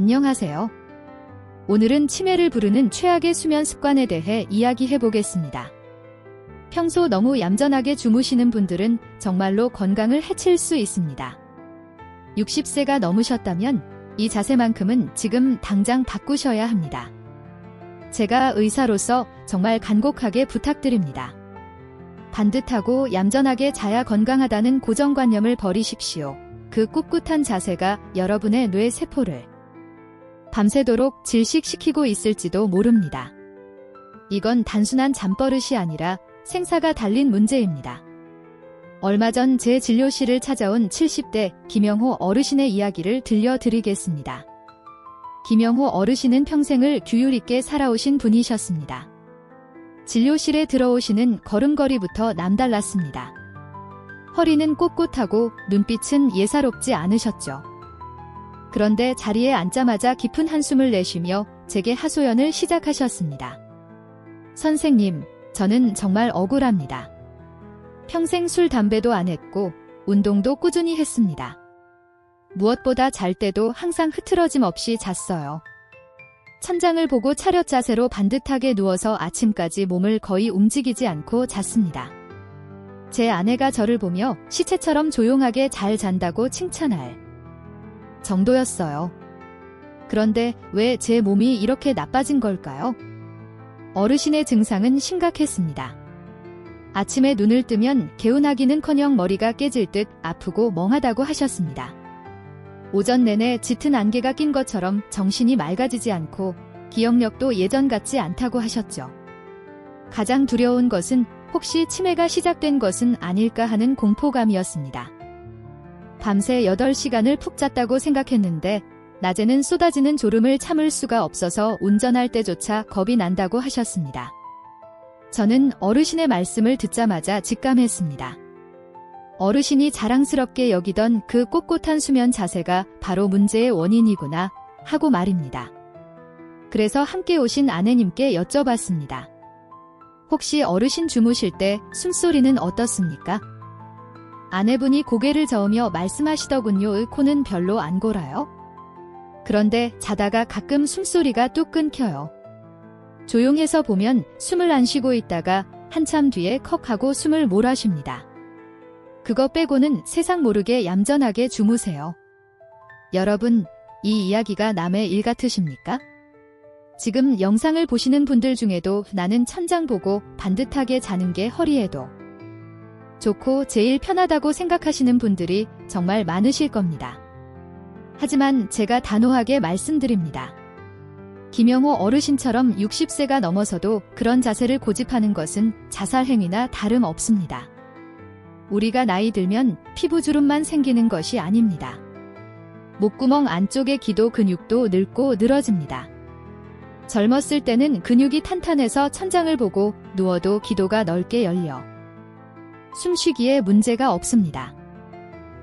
안녕하세요. 오늘은 치매를 부르는 최악의 수면 습관에 대해 이야기해 보겠습니다. 평소 너무 얌전하게 주무시는 분들은 정말로 건강을 해칠 수 있습니다. 60세가 넘으셨다면 이 자세만큼은 지금 당장 바꾸셔야 합니다. 제가 의사로서 정말 간곡하게 부탁드립니다. 반듯하고 얌전하게 자야 건강하다는 고정관념을 버리십시오. 그 꿋꿋한 자세가 여러분의 뇌 세포를 밤새도록 질식시키고 있을지도 모릅니다. 이건 단순한 잠버릇이 아니라 생사가 달린 문제입니다. 얼마 전 제 진료실을 찾아온 70대 김영호 어르신의 이야기를 들려드리겠습니다. 김영호 어르신은 평생을 규율 있게 살아오신 분이셨습니다. 진료실에 들어오시는 걸음걸이부터 남달랐습니다. 허리는 꼿꼿하고 눈빛은 예사롭지 않으셨죠. 그런데 자리에 앉자마자 깊은 한숨을 내쉬며 제게 하소연을 시작하셨습니다. 선생님, 저는 정말 억울합니다. 평생 술, 담배도 안 했고, 운동도 꾸준히 했습니다. 무엇보다 잘 때도 항상 흐트러짐 없이 잤어요. 천장을 보고 차렷 자세로 반듯하게 누워서 아침까지 몸을 거의 움직이지 않고 잤습니다. 제 아내가 저를 보며 시체처럼 조용하게 잘 잔다고 칭찬할 정도였어요. 그런데 왜 제 몸이 이렇게 나빠진 걸까요? 어르신의 증상은 심각했습니다. 아침에 눈을 뜨면 개운하기는커녕 머리가 깨질 듯 아프고 멍하다고 하셨습니다. 오전 내내 짙은 안개가 낀 것처럼 정신이 맑아지지 않고 기억력도 예전 같지 않다고 하셨죠. 가장 두려운 것은 혹시 치매가 시작된 것은 아닐까 하는 공포감이었습니다. 밤새 8시간을 푹 잤다고 생각했는데 낮에는 쏟아지는 졸음을 참을 수가 없어서 운전할 때조차 겁이 난다고 하셨습니다. 저는 어르신의 말씀을 듣자마자 직감했습니다. 어르신이 자랑스럽게 여기던 그 꼿꼿한 수면 자세가 바로 문제의 원인이구나 하고 말입니다. 그래서 함께 오신 아내님께 여쭤봤습니다. 혹시 어르신 주무실 때 숨소리는 어떻습니까? 아내분이 고개를 저으며 말씀하시더군요. 코는 별로 안 골아요. 그런데 자다가 가끔 숨소리가 뚝 끊겨요. 조용해서 보면 숨을 안 쉬고 있다가 한참 뒤에 컥 하고 숨을 몰아쉽니다. 그거 빼고는 세상 모르게 얌전하게 주무세요. 여러분, 이 이야기가 남의 일 같으십니까? 지금 영상을 보시는 분들 중에도 나는 천장 보고 반듯하게 자는 게 허리에도 좋고 제일 편하다고 생각하시는 분들이 정말 많으실 겁니다. 하지만 제가 단호하게 말씀드립니다. 김영호 어르신처럼 60세가 넘어서도 그런 자세를 고집하는 것은 자살행위나 다름없습니다. 우리가 나이 들면 피부주름만 생기는 것이 아닙니다. 목구멍 안쪽의 기도 근육도 늙고 늘어집니다. 젊었을 때는 근육이 탄탄해서 천장을 보고 누워도 기도가 넓게 열려 숨쉬기에 문제가 없습니다.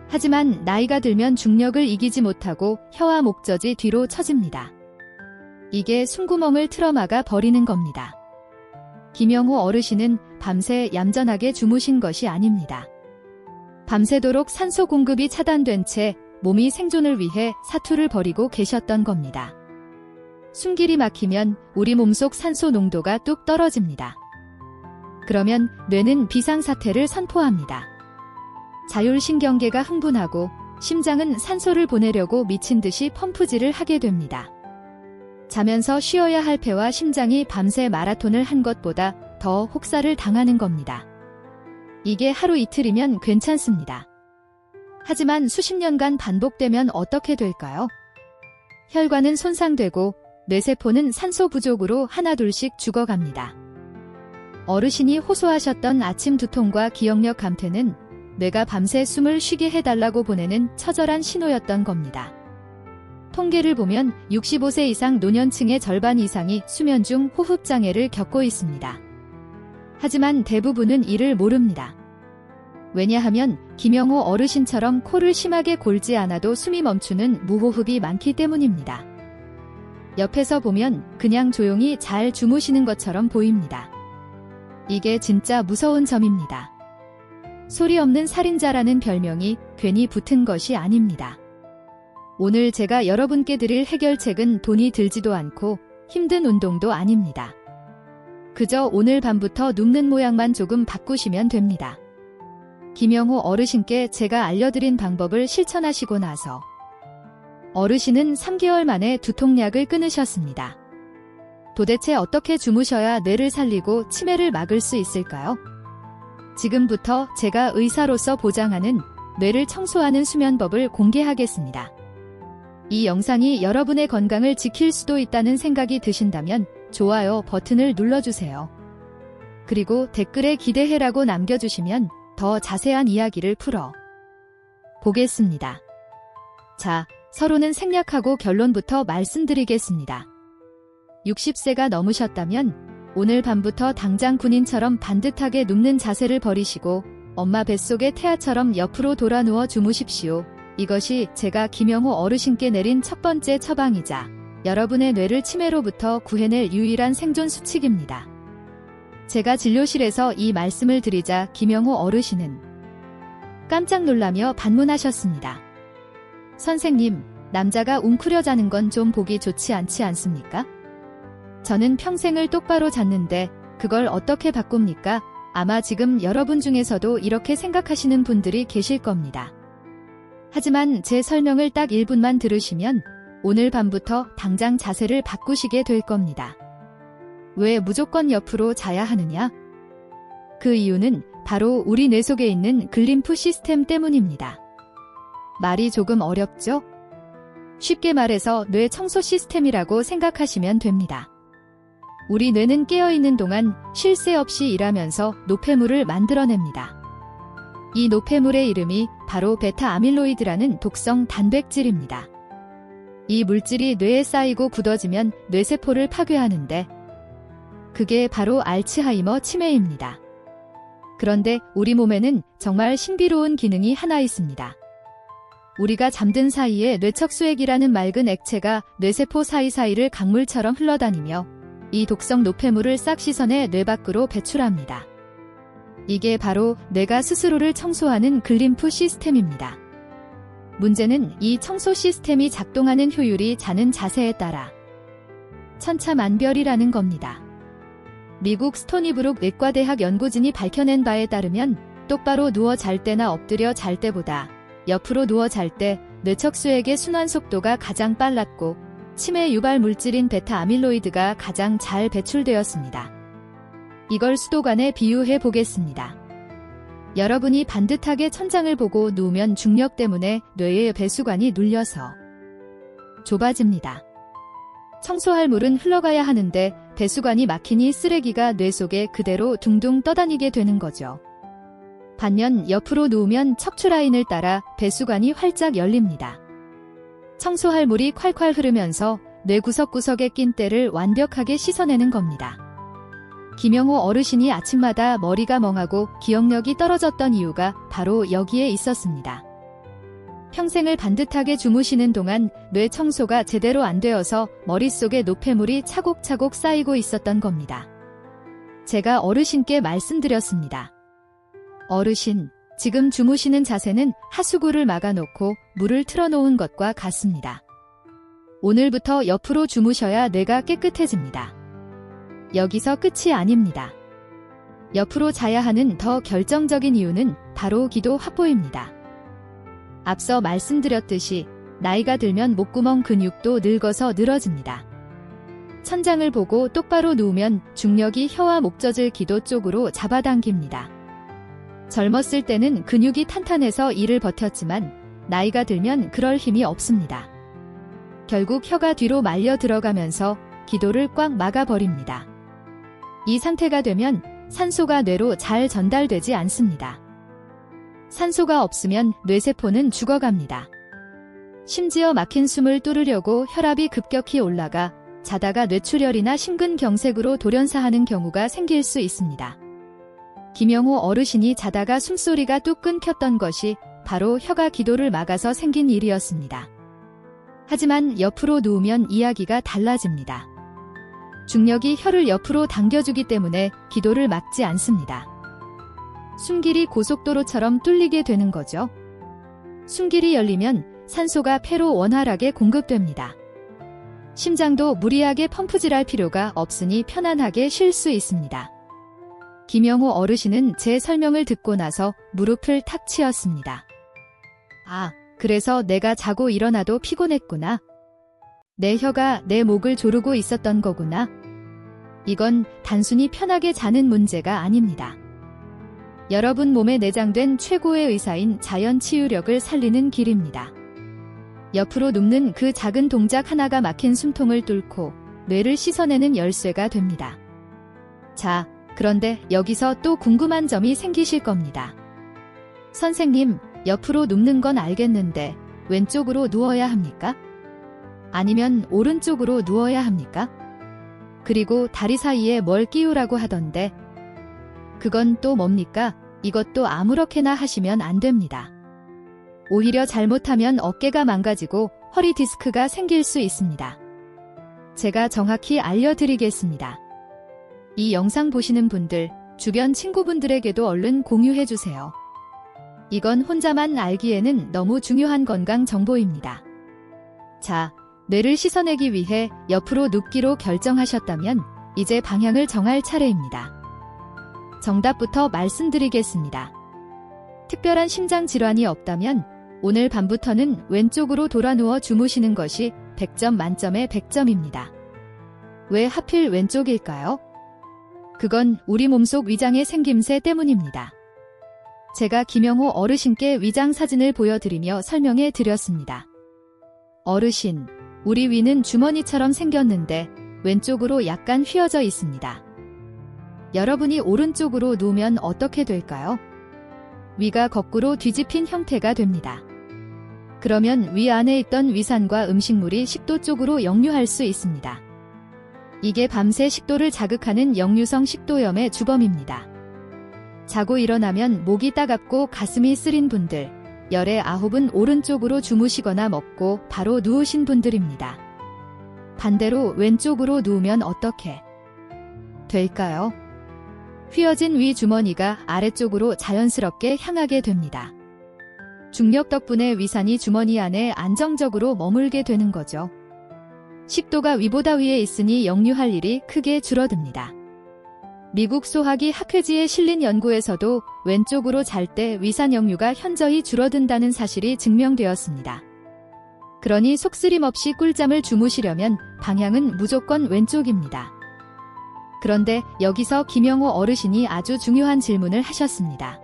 하지만 나이가 들면 중력을 이기지 못하고 혀와 목젖이 뒤로 처집니다. 이게 숨구멍을 틀어막아 버리는 겁니다. 김영호 어르신은 밤새 얌전하게 주무신 것이 아닙니다. 밤새도록 산소 공급이 차단된 채 몸이 생존을 위해 사투를 벌이고 계셨던 겁니다. 숨길이 막히면 우리 몸속 산소 농도가 뚝 떨어집니다. 그러면 뇌는 비상사태를 선포합니다. 자율신경계가 흥분하고 심장은 산소를 보내려고 미친 듯이 펌프질을 하게 됩니다. 자면서 쉬어야 할 폐와 심장이 밤새 마라톤을 한 것보다 더 혹사를 당하는 겁니다. 이게 하루 이틀이면 괜찮습니다. 하지만 수십 년간 반복되면 어떻게 될까요? 혈관은 손상되고 뇌세포는 산소 부족으로 하나둘씩 죽어갑니다. 어르신이 호소하셨던 아침 두통과 기억력 감퇴는 뇌가 밤새 숨을 쉬게 해달라고 보내는 처절한 신호였던 겁니다. 통계를 보면 65세 이상 노년층의 절반 이상이 수면 중 호흡장애를 겪고 있습니다. 하지만 대부분은 이를 모릅니다. 왜냐하면 김영호 어르신처럼 코를 심하게 골지 않아도 숨이 멈추는 무호흡이 많기 때문입니다. 옆에서 보면 그냥 조용히 잘 주무시는 것처럼 보입니다. 이게 진짜 무서운 점입니다. 소리 없는 살인자라는 별명이 괜히 붙은 것이 아닙니다. 오늘 제가 여러분께 드릴 해결책은 돈이 들지도 않고 힘든 운동도 아닙니다. 그저 오늘 밤부터 눕는 모양만 조금 바꾸시면 됩니다. 김영호 어르신께 제가 알려드린 방법을 실천하시고 나서 어르신은 3개월 만에 두통약을 끊으셨습니다. 도대체 어떻게 주무셔야 뇌를 살리고 치매를 막을 수 있을까요? 지금부터 제가 의사로서 보장하는 뇌를 청소하는 수면법을 공개하겠습니다. 이 영상이 여러분의 건강을 지킬 수도 있다는 생각이 드신다면 좋아요 버튼을 눌러주세요. 그리고 댓글에 기대해라고 남겨주시면 더 자세한 이야기를 풀어 보겠습니다. 자, 서로는 생략하고 결론부터 말씀드리겠습니다. 60세가 넘으셨다면 오늘 밤부터 당장 군인처럼 반듯하게 눕는 자세를 버리시고 엄마 뱃속의 태아처럼 옆으로 돌아 누워 주무십시오. 이것이 제가 김영호 어르신께 내린 첫 번째 처방이자 여러분의 뇌를 치매로부터 구해낼 유일한 생존 수칙입니다. 제가 진료실에서 이 말씀을 드리자 김영호 어르신은 깜짝 놀라며 반문하셨습니다. 선생님, 남자가 웅크려 자는 건 좀 보기 좋지 않지 않습니까? 저는 평생을 똑바로 잤는데 그걸 어떻게 바꿉니까? 아마 지금 여러분 중에서도 이렇게 생각하시는 분들이 계실 겁니다. 하지만 제 설명을 딱 1분만 들으시면 오늘 밤부터 당장 자세를 바꾸시게 될 겁니다. 왜 무조건 옆으로 자야 하느냐? 그 이유는 바로 우리 뇌 속에 있는 글림프 시스템 때문입니다. 말이 조금 어렵죠? 쉽게 말해서 뇌 청소 시스템이라고 생각하시면 됩니다. 우리 뇌는 깨어있는 동안 쉴 새 없이 일하면서 노폐물을 만들어냅니다. 이 노폐물의 이름이 바로 베타 아밀로이드라는 독성 단백질입니다. 이 물질이 뇌에 쌓이고 굳어지면 뇌세포를 파괴하는데 그게 바로 알츠하이머 치매입니다. 그런데 우리 몸에는 정말 신비로운 기능이 하나 있습니다. 우리가 잠든 사이에 뇌척수액이라는 맑은 액체가 뇌세포 사이사이를 강물처럼 흘러다니며 이 독성 노폐물을 싹 씻어내 뇌 밖으로 배출합니다. 이게 바로 뇌가 스스로를 청소하는 글림프 시스템입니다. 문제는 이 청소 시스템이 작동하는 효율이 자는 자세에 따라 천차만별이라는 겁니다. 미국 스토니브룩 내과대학 연구진이 밝혀낸 바에 따르면 똑바로 누워 잘 때나 엎드려 잘 때보다 옆으로 누워 잘 때 뇌척수액의 순환 속도가 가장 빨랐고 치매 유발 물질인 베타 아밀로이드가 가장 잘 배출되었습니다. 이걸 수도관에 비유해 보겠습니다. 여러분이 반듯하게 천장을 보고 누우면 중력 때문에 뇌의 배수관이 눌려서 좁아집니다. 청소할 물은 흘러가야 하는데 배수관이 막히니 쓰레기가 뇌 속에 그대로 둥둥 떠다니게 되는 거죠. 반면 옆으로 누우면 척추 라인을 따라 배수관이 활짝 열립니다. 청소할 물이 콸콸 흐르면서 뇌 구석구석에 낀 때를 완벽하게 씻어내는 겁니다. 김영호 어르신이 아침마다 머리가 멍하고 기억력이 떨어졌던 이유가 바로 여기에 있었습니다. 평생을 반듯하게 주무시는 동안 뇌 청소가 제대로 안 되어서 머릿속에 노폐물이 차곡차곡 쌓이고 있었던 겁니다. 제가 어르신께 말씀드렸습니다. 어르신, 지금 주무시는 자세는 하수구를 막아놓고 물을 틀어놓은 것과 같습니다. 오늘부터 옆으로 주무셔야 뇌가 깨끗해집니다. 여기서 끝이 아닙니다. 옆으로 자야 하는 더 결정적인 이유는 바로 기도 확보입니다. 앞서 말씀드렸듯이 나이가 들면 목구멍 근육도 늙어서 늘어집니다. 천장을 보고 똑바로 누우면 중력이 혀와 목젖을 기도 쪽으로 잡아당깁니다. 젊었을 때는 근육이 탄탄해서 일을 버텼지만 나이가 들면 그럴 힘이 없습니다. 결국 혀가 뒤로 말려 들어가면서 기도를 꽉 막아버립니다. 이 상태가 되면 산소가 뇌로 잘 전달되지 않습니다. 산소가 없으면 뇌세포는 죽어갑니다. 심지어 막힌 숨을 뚫으려고 혈압이 급격히 올라가 자다가 뇌출혈이나 심근경색으로 돌연사하는 경우가 생길 수 있습니다. 김영호 어르신이 자다가 숨소리가 뚝 끊겼던 것이 바로 혀가 기도를 막아서 생긴 일이었습니다. 하지만 옆으로 누우면 이야기가 달라집니다. 중력이 혀를 옆으로 당겨주기 때문에 기도를 막지 않습니다. 숨길이 고속도로처럼 뚫리게 되는 거죠. 숨길이 열리면 산소가 폐로 원활하게 공급됩니다. 심장도 무리하게 펌프질할 필요가 없으니 편안하게 쉴 수 있습니다. 김영호 어르신은 제 설명을 듣고 나서 무릎을 탁 치었습니다. 아, 그래서 내가 자고 일어나도 피곤했구나. 내 혀가 내 목을 조르고 있었던 거구나. 이건 단순히 편하게 자는 문제가 아닙니다. 여러분 몸에 내장된 최고의 의사인 자연 치유력을 살리는 길입니다. 옆으로 눕는 그 작은 동작 하나가 막힌 숨통을 뚫고 뇌를 씻어내는 열쇠가 됩니다. 자, 그런데 여기서 또 궁금한 점이 생기실 겁니다. 선생님, 옆으로 눕는 건 알겠는데 왼쪽으로 누워야 합니까? 아니면 오른쪽으로 누워야 합니까? 그리고 다리 사이에 뭘 끼우라고 하던데 그건 또 뭡니까? 이것도 아무렇게나 하시면 안 됩니다. 오히려 잘못하면 어깨가 망가지고 허리 디스크가 생길 수 있습니다. 제가 정확히 알려드리겠습니다. 이 영상 보시는 분들, 주변 친구분들에게도 얼른 공유해주세요. 이건 혼자만 알기에는 너무 중요한 건강 정보입니다. 자, 뇌를 씻어내기 위해 옆으로 눕기로 결정하셨다면 이제 방향을 정할 차례입니다. 정답부터 말씀드리겠습니다. 특별한 심장 질환이 없다면 오늘 밤부터는 왼쪽으로 돌아 누워 주무시는 것이 100점 만점의 100점입니다. 왜 하필 왼쪽일까요? 그건 우리 몸속 위장의 생김새 때문입니다. 제가 김영호 어르신께 위장 사진을 보여드리며 설명해 드렸습니다. 어르신, 우리 위는 주머니처럼 생겼는데 왼쪽으로 약간 휘어져 있습니다. 여러분이 오른쪽으로 누우면 어떻게 될까요? 위가 거꾸로 뒤집힌 형태가 됩니다. 그러면 위 안에 있던 위산과 음식물이 식도 쪽으로 역류할 수 있습니다. 이게 밤새 식도를 자극하는 역류성 식도염의 주범입니다. 자고 일어나면 목이 따갑고 가슴이 쓰린 분들, 열의 아홉은 오른쪽으로 주무시거나 먹고 바로 누우신 분들입니다. 반대로 왼쪽으로 누우면 어떻게 될까요? 휘어진 위 주머니가 아래쪽으로 자연스럽게 향하게 됩니다. 중력 덕분에 위산이 주머니 안에 안정적으로 머물게 되는 거죠. 식도가 위보다 위에 있으니 역류할 일이 크게 줄어듭니다. 미국 소화기 학회지에 실린 연구에서도 왼쪽으로 잘 때 위산 역류가 현저히 줄어든다는 사실이 증명되었습니다. 그러니 속쓰림 없이 꿀잠을 주무시려면 방향은 무조건 왼쪽입니다. 그런데 여기서 김영호 어르신이 아주 중요한 질문을 하셨습니다.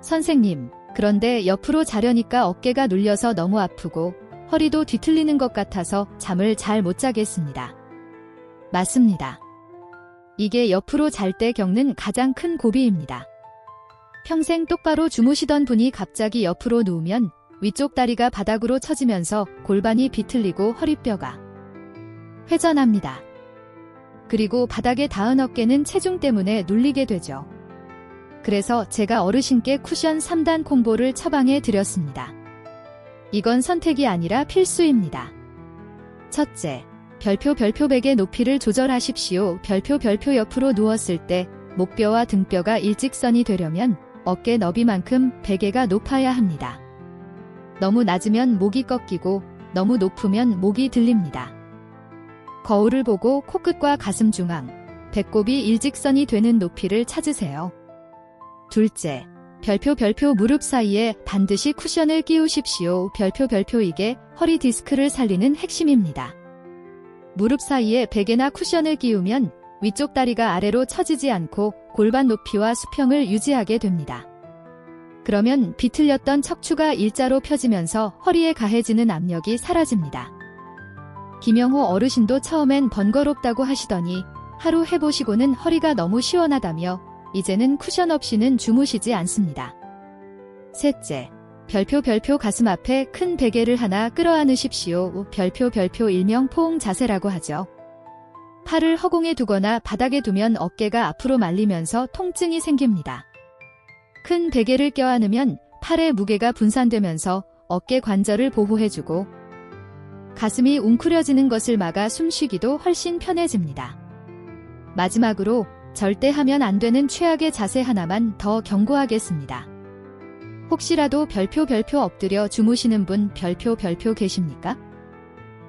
선생님, 그런데 옆으로 자려니까 어깨가 눌려서 너무 아프고 허리도 뒤틀리는 것 같아서 잠을 잘 못 자겠습니다. 맞습니다. 이게 옆으로 잘 때 겪는 가장 큰 고비입니다. 평생 똑바로 주무시던 분이 갑자기 옆으로 누우면 위쪽 다리가 바닥으로 처지면서 골반이 비틀리고 허리뼈가 회전합니다. 그리고 바닥에 닿은 어깨는 체중 때문에 눌리게 되죠. 그래서 제가 어르신께 쿠션 3단 콤보를 처방해 드렸습니다. 이건 선택이 아니라 필수입니다. 첫째, 별표 별표 베개 높이를 조절하십시오. 별표 별표 옆으로 누웠을 때 목뼈와 등뼈가 일직선이 되려면 어깨 너비만큼 베개가 높아야 합니다. 너무 낮으면 목이 꺾이고 너무 높으면 목이 들립니다. 거울을 보고 코끝과 가슴 중앙, 배꼽이 일직선이 되는 높이를 찾으세요. 둘째, 별표 별표 무릎 사이에 반드시 쿠션을 끼우십시오. 별표 별표 이게 허리 디스크를 살리는 핵심입니다. 무릎 사이에 베개나 쿠션을 끼우면 위쪽 다리가 아래로 처지지 않고 골반 높이와 수평을 유지하게 됩니다. 그러면 비틀렸던 척추가 일자로 펴지면서 허리에 가해지는 압력이 사라집니다. 김영호 어르신도 처음엔 번거롭다고 하시더니 하루 해보시고는 허리가 너무 시원하다며 이제는 쿠션 없이는 주무시지 않습니다. 셋째, 별표 별표 가슴 앞에 큰 베개를 하나 끌어안으십시오. 별표 별표 일명 포옹 자세라고 하죠. 팔을 허공에 두거나 바닥에 두면 어깨가 앞으로 말리면서 통증이 생깁니다. 큰 베개를 껴안으면 팔의 무게가 분산되면서 어깨 관절을 보호해주고 가슴이 웅크려지는 것을 막아 숨쉬기도 훨씬 편해집니다. 마지막으로 절대 하면 안 되는 최악의 자세 하나만 더 경고하겠습니다. 혹시라도 별표 별표 엎드려 주무시는 분 별표 별표 계십니까?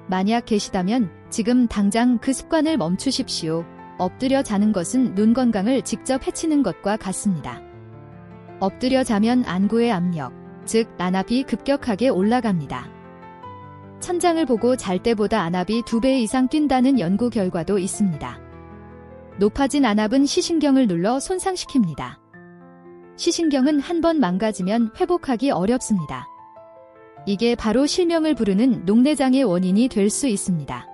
만약 계시다면 지금 당장 그 습관을 멈추십시오. 엎드려 자는 것은 눈 건강을 직접 해치는 것과 같습니다. 엎드려 자면 안구의 압력, 즉 안압이 급격하게 올라갑니다. 천장을 보고 잘 때보다 안압이 2배 이상 뛴다는 연구 결과도 있습니다. 높아진 안압은 시신경을 눌러 손상시킵니다. 시신경은 한 번 망가지면 회복하기 어렵습니다. 이게 바로 실명을 부르는 녹내장의 원인이 될 수 있습니다.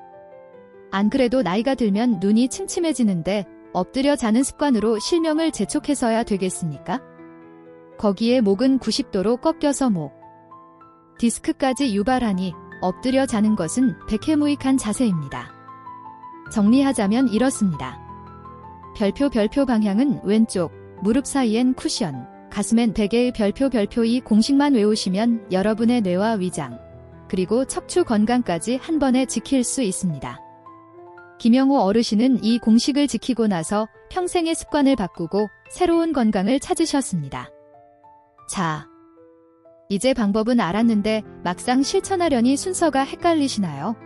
안 그래도 나이가 들면 눈이 침침해지는데 엎드려 자는 습관으로 실명을 재촉해서야 되겠습니까? 거기에 목은 90도로 꺾여서 목, 디스크까지 유발하니 엎드려 자는 것은 백해무익한 자세입니다. 정리하자면 이렇습니다. 별표 별표 방향은 왼쪽, 무릎 사이엔 쿠션, 가슴엔 베개의 별표 별표 이 공식만 외우시면 여러분의 뇌와 위장, 그리고 척추 건강까지 한 번에 지킬 수 있습니다. 김영호 어르신은 이 공식을 지키고 나서 평생의 습관을 바꾸고 새로운 건강을 찾으셨습니다. 자, 이제 방법은 알았는데 막상 실천하려니 순서가 헷갈리시나요?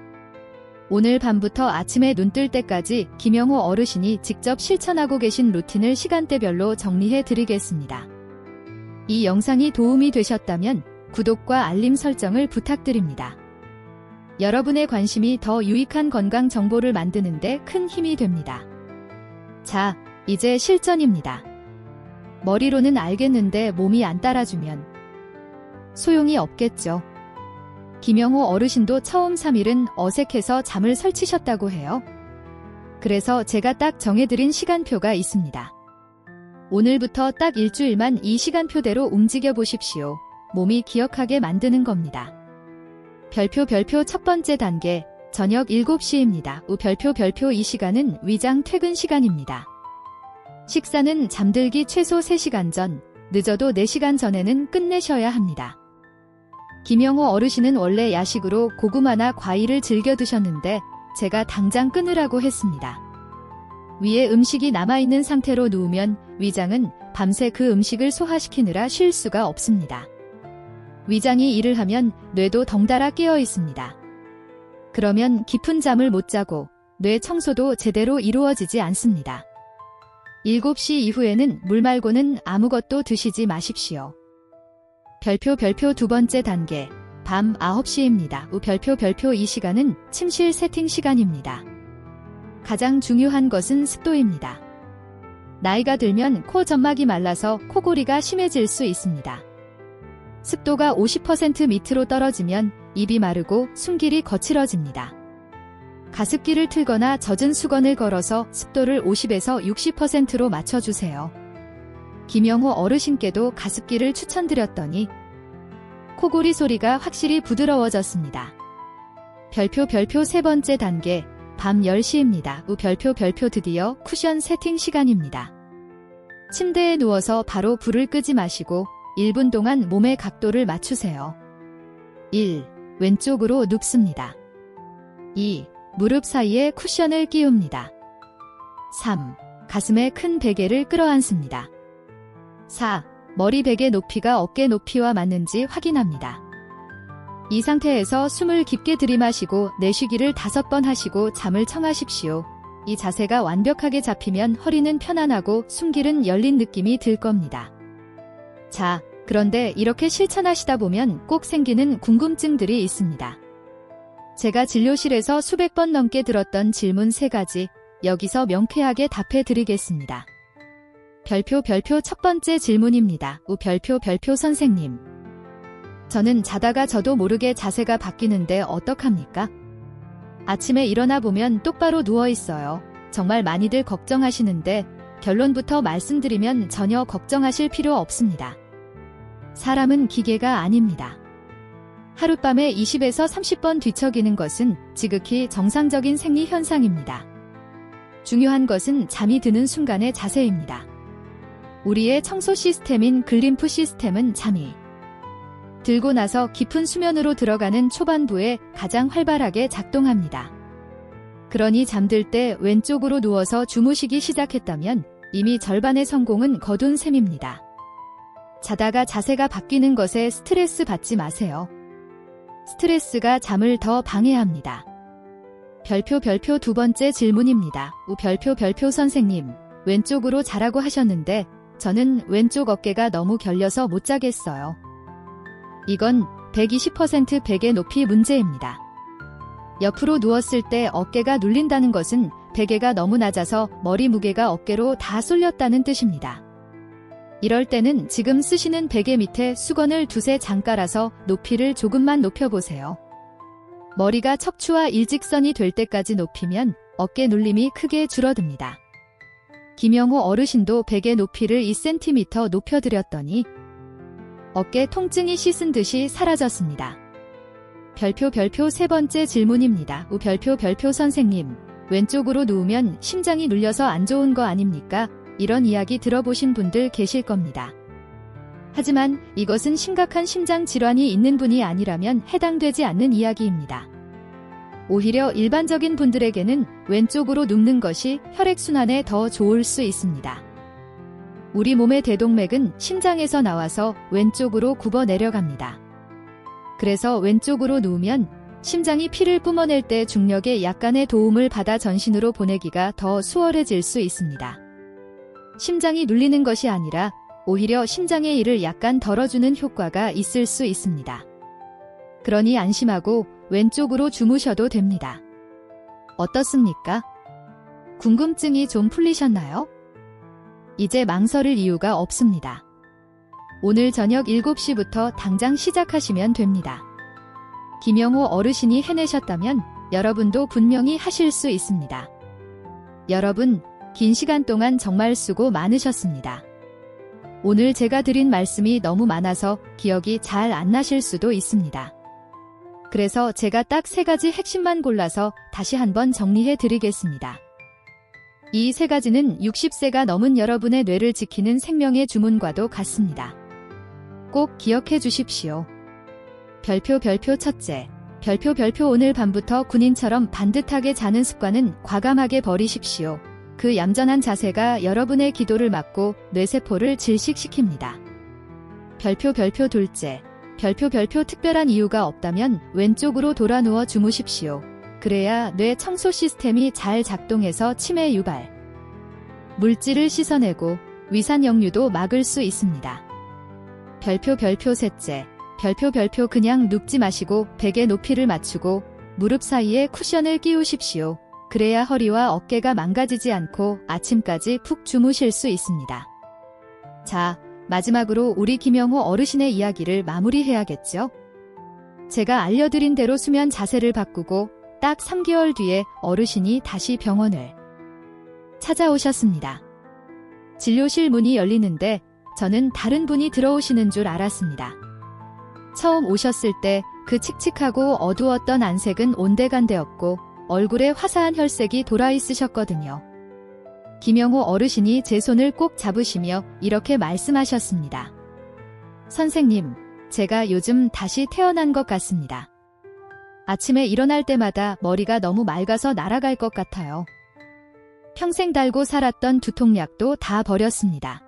오늘 밤부터 아침에 눈 뜰 때까지 김영호 어르신이 직접 실천하고 계신 루틴을 시간대별로 정리해 드리겠습니다. 이 영상이 도움이 되셨다면 구독과 알림 설정을 부탁드립니다. 여러분의 관심이 더 유익한 건강 정보를 만드는데 큰 힘이 됩니다. 자, 이제 실전입니다. 머리로는 알겠는데 몸이 안 따라주면 소용이 없겠죠. 김영호 어르신도 처음 3일은 어색해서 잠을 설치셨다고 해요. 그래서 제가 딱 정해드린 시간표가 있습니다. 오늘부터 딱 일주일만 이 시간표대로 움직여 보십시오. 몸이 기억하게 만드는 겁니다. 별표 별표 첫 번째 단계, 저녁 7시입니다. 우 별표 별표 이 시간은 위장 퇴근 시간입니다. 식사는 잠들기 최소 3시간 전, 늦어도 4시간 전에는 끝내셔야 합니다. 김영호 어르신은 원래 야식으로 고구마나 과일을 즐겨 드셨는데 제가 당장 끊으라고 했습니다. 위에 음식이 남아있는 상태로 누우면 위장은 밤새 그 음식을 소화시키느라 쉴 수가 없습니다. 위장이 일을 하면 뇌도 덩달아 깨어 있습니다. 그러면 깊은 잠을 못 자고 뇌 청소도 제대로 이루어지지 않습니다. 7시 이후에는 물 말고는 아무것도 드시지 마십시오. 별표 별표 두 번째 단계 밤 9시입니다. 우 별표 별표 이 시간은 침실 세팅 시간입니다. 가장 중요한 것은 습도입니다. 나이가 들면 코 점막이 말라서 코골이가 심해질 수 있습니다. 습도가 50% 밑으로 떨어지면 입이 마르고 숨길이 거칠어집니다. 가습기를 틀거나 젖은 수건을 걸어서 습도를 50에서 60%로 맞춰주세요. 김영호 어르신께도 가습기를 추천드렸더니 코골이 소리가 확실히 부드러워졌습니다. 별표 별표 세 번째 단계 밤 10시입니다. 우 별표 별표 드디어 쿠션 세팅 시간입니다. 침대에 누워서 바로 불을 끄지 마시고 1분 동안 몸의 각도를 맞추세요. 1. 왼쪽으로 눕습니다. 2. 무릎 사이에 쿠션을 끼웁니다. 3. 가슴에 큰 베개를 끌어안습니다. 4. 머리 베개 높이가 어깨 높이와 맞는지 확인합니다. 이 상태에서 숨을 깊게 들이마시고 내쉬기를 다섯 번 하시고 잠을 청하십시오. 이 자세가 완벽하게 잡히면 허리는 편안하고 숨길은 열린 느낌이 들 겁니다. 자, 그런데 이렇게 실천하시다 보면 꼭 생기는 궁금증들이 있습니다. 제가 진료실에서 수백 번 넘게 들었던 질문 세 가지, 여기서 명쾌하게 답해 드리겠습니다. 별표 별표 첫 번째 질문입니다. 우 별표 별표 선생님. 저는 자다가 저도 모르게 자세가 바뀌는데 어떡합니까? 아침에 일어나 보면 똑바로 누워 있어요. 정말 많이들 걱정하시는데 결론부터 말씀드리면 전혀 걱정하실 필요 없습니다. 사람은 기계가 아닙니다. 하룻밤에 20에서 30번 뒤척이는 것은 지극히 정상적인 생리 현상입니다. 중요한 것은 잠이 드는 순간의 자세입니다. 우리의 청소 시스템인 글림프 시스템은 잠이 들고 나서 깊은 수면으로 들어가는 초반부에 가장 활발하게 작동합니다. 그러니 잠들 때 왼쪽으로 누워서 주무시기 시작했다면 이미 절반의 성공은 거둔 셈입니다. 자다가 자세가 바뀌는 것에 스트레스 받지 마세요. 스트레스가 잠을 더 방해합니다. 별표 별표 두 번째 질문입니다. 우 별표 별표 선생님, 왼쪽으로 자라고 하셨는데 저는 왼쪽 어깨가 너무 결려서 못 자겠어요. 이건 120% 베개 높이 문제입니다. 옆으로 누웠을 때 어깨가 눌린다는 것은 베개가 너무 낮아서 머리 무게가 어깨로 다 쏠렸다는 뜻입니다. 이럴 때는 지금 쓰시는 베개 밑에 수건을 두세 장 깔아서 높이를 조금만 높여보세요. 머리가 척추와 일직선이 될 때까지 높이면 어깨 눌림이 크게 줄어듭니다. 김영호 어르신도 베개 높이를 2cm 높여드렸더니 어깨 통증이 씻은 듯이 사라졌습니다. 별표 별표 세 번째 질문입니다. 우 별표 별표 선생님, 왼쪽으로 누우면 심장이 눌려서 안 좋은 거 아닙니까? 이런 이야기 들어보신 분들 계실 겁니다. 하지만 이것은 심각한 심장 질환이 있는 분이 아니라면 해당되지 않는 이야기입니다. 오히려 일반적인 분들에게는 왼쪽으로 눕는 것이 혈액순환에 더 좋을 수 있습니다. 우리 몸의 대동맥은 심장에서 나와서 왼쪽으로 굽어 내려갑니다. 그래서 왼쪽으로 누우면 심장이 피를 뿜어낼 때 중력의 약간의 도움을 받아 전신으로 보내기가 더 수월해질 수 있습니다. 심장이 눌리는 것이 아니라 오히려 심장의 일을 약간 덜어주는 효과가 있을 수 있습니다. 그러니 안심하고 왼쪽으로 주무셔도 됩니다. 어떻습니까? 궁금증이 좀 풀리셨나요? 이제 망설일 이유가 없습니다. 오늘 저녁 7시부터 당장 시작하시면 됩니다. 김영호 어르신이 해내셨다면 여러분도 분명히 하실 수 있습니다. 여러분, 긴 시간 동안 정말 수고 많으셨습니다. 오늘 제가 드린 말씀이 너무 많아서 기억이 잘 안 나실 수도 있습니다. 그래서 제가 딱 세 가지 핵심만 골라서 다시 한번 정리해 드리겠습니다. 이 세 가지는 60세가 넘은 여러분의 뇌를 지키는 생명의 주문과도 같습니다. 꼭 기억해 주십시오. 별표 별표 첫째. 별표 별표 오늘 밤부터 군인처럼 반듯하게 자는 습관은 과감하게 버리십시오. 그 얌전한 자세가 여러분의 기도를 막고 뇌세포를 질식시킵니다. 별표 별표 둘째. 별표 별표 특별한 이유가 없다면 왼쪽으로 돌아 누워 주무십시오. 그래야 뇌 청소 시스템이 잘 작동해서 치매 유발, 물질을 씻어내고 위산 역류도 막을 수 있습니다. 별표 별표 셋째. 별표 별표 그냥 눕지 마시고 베개 높이를 맞추고 무릎 사이에 쿠션을 끼우십시오. 그래야 허리와 어깨가 망가지지 않고 아침까지 푹 주무실 수 있습니다. 자, 마지막으로 우리 김영호 어르신의 이야기를 마무리해야겠죠? 제가 알려드린 대로 수면 자세를 바꾸고 딱 3개월 뒤에 어르신이 다시 병원을 찾아오셨습니다. 진료실 문이 열리는데 저는 다른 분이 들어오시는 줄 알았습니다. 처음 오셨을 때 그 칙칙하고 어두웠던 안색은 온데간데없고 얼굴에 화사한 혈색이 돌아 있으셨거든요. 김영호 어르신이 제 손을 꼭 잡으시며 이렇게 말씀하셨습니다. 선생님, 제가 요즘 다시 태어난 것 같습니다. 아침에 일어날 때마다 머리가 너무 맑아서 날아갈 것 같아요. 평생 달고 살았던 두통약도 다 버렸습니다.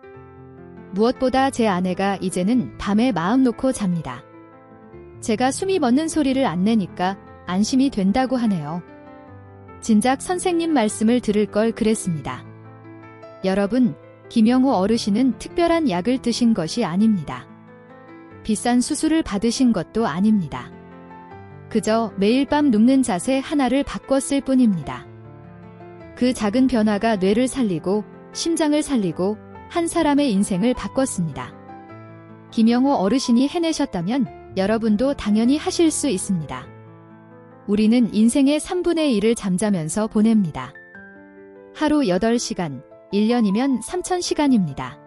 무엇보다 제 아내가 이제는 밤에 마음 놓고 잡니다. 제가 숨이 멎는 소리를 안 내니까 안심이 된다고 하네요. 진작 선생님 말씀을 들을 걸 그랬습니다. 여러분, 김영호 어르신은 특별한 약을 드신 것이 아닙니다. 비싼 수술을 받으신 것도 아닙니다. 그저 매일 밤 눕는 자세 하나를 바꿨을 뿐입니다. 그 작은 변화가 뇌를 살리고 심장을 살리고 한 사람의 인생을 바꿨습니다. 김영호 어르신이 해내셨다면 여러분도 당연히 하실 수 있습니다. 우리는 인생의 3분의 1을 잠자면서 보냅니다. 하루 8시간, 1년이면 3,000시간입니다.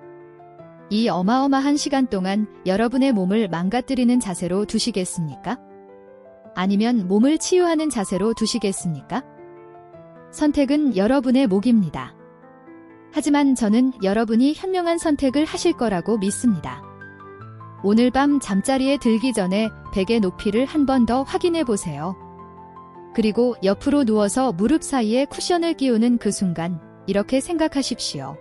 이 어마어마한 시간 동안 여러분의 몸을 망가뜨리는 자세로 두시겠습니까? 아니면 몸을 치유하는 자세로 두시겠습니까? 선택은 여러분의 목입니다. 하지만 저는 여러분이 현명한 선택을 하실 거라고 믿습니다. 오늘 밤 잠자리에 들기 전에 베개 높이를 한 번 더 확인해 보세요. 그리고 옆으로 누워서 무릎 사이에 쿠션을 끼우는 그 순간 이렇게 생각하십시오.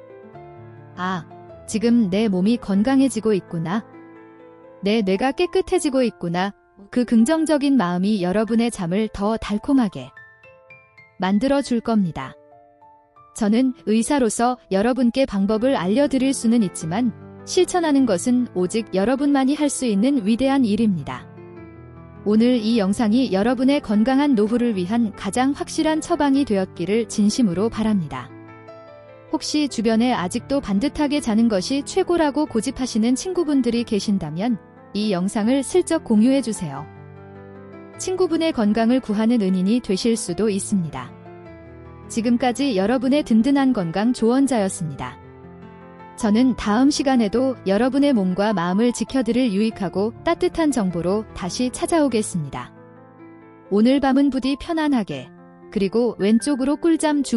아, 지금 내 몸이 건강해지고 있구나. 내 뇌가 깨끗해지고 있구나. 그 긍정적인 마음이 여러분의 잠을 더 달콤하게 만들어 줄 겁니다. 저는 의사로서 여러분께 방법을 알려드릴 수는 있지만 실천하는 것은 오직 여러분만이 할 수 있는 위대한 일입니다. 오늘 이 영상이 여러분의 건강한 노후를 위한 가장 확실한 처방이 되었기를 진심으로 바랍니다. 혹시 주변에 아직도 반듯하게 자는 것이 최고라고 고집하시는 친구분들이 계신다면 이 영상을 슬쩍 공유해 주세요. 친구분의 건강을 구하는 은인이 되실 수도 있습니다. 지금까지 여러분의 든든한 건강 조언자였습니다. 저는 다음 시간에도 여러분의 몸과 마음을 지켜드릴 유익하고 따뜻한 정보로 다시 찾아오겠습니다. 오늘 밤은 부디 편안하게, 그리고 왼쪽으로 꿀잠 주무